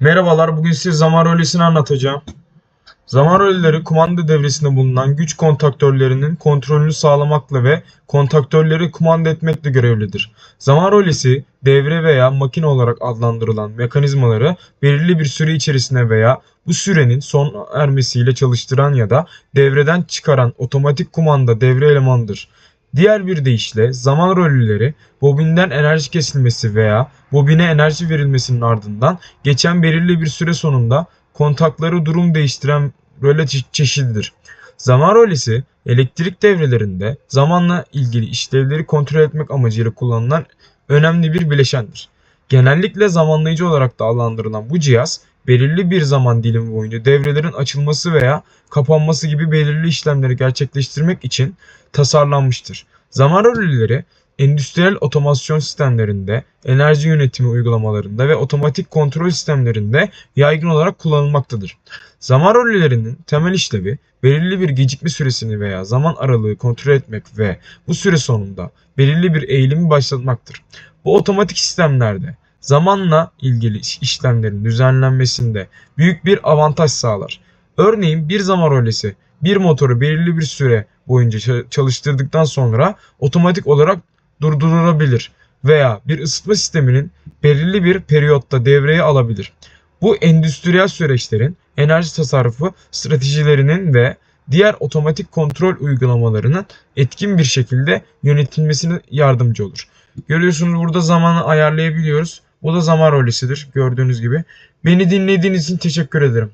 Merhabalar, bugün size zaman rölesini anlatacağım. Zaman röleleri kumanda devresinde bulunan güç kontaktörlerinin kontrolünü sağlamakla ve kontaktörleri kumanda etmekle görevlidir. Zaman rölesi, devre veya makine olarak adlandırılan mekanizmaları belirli bir süre içerisinde veya bu sürenin son ermesiyle çalıştıran ya da devreden çıkaran otomatik kumanda devre elemanıdır. Diğer bir deyişle zaman röleleri bobinden enerji kesilmesi veya bobine enerji verilmesinin ardından geçen belirli bir süre sonunda kontakları durum değiştiren röle çe- çeşididir. Zaman rölesi elektrik devrelerinde zamanla ilgili işlevleri kontrol etmek amacıyla kullanılan önemli bir bileşendir. Genellikle zamanlayıcı olarak da adlandırılan bu cihaz belirli bir zaman dilimi boyunca devrelerin açılması veya kapanması gibi belirli işlemleri gerçekleştirmek için tasarlanmıştır. Zaman röleleri endüstriyel otomasyon sistemlerinde, enerji yönetimi uygulamalarında ve otomatik kontrol sistemlerinde yaygın olarak kullanılmaktadır. Zaman rölelerinin temel işlevi belirli bir gecikme süresini veya zaman aralığı kontrol etmek ve bu süre sonunda belirli bir eğilimi başlatmaktır. Bu otomatik sistemlerde zamanla ilgili iş- işlemlerin düzenlenmesinde büyük bir avantaj sağlar. Örneğin bir zaman rölesi bir motoru belirli bir süre boyunca ça- çalıştırdıktan sonra otomatik olarak durdurulabilir veya bir ısıtma sisteminin belirli bir periyotta devreye alabilir. Bu endüstriyel süreçlerin enerji tasarrufu stratejilerinin ve diğer otomatik kontrol uygulamalarının etkin bir şekilde yönetilmesine yardımcı olur. Görüyorsunuz burada zamanı ayarlayabiliyoruz. Bu da zaman rölesidir gördüğünüz gibi. Beni dinlediğiniz için teşekkür ederim.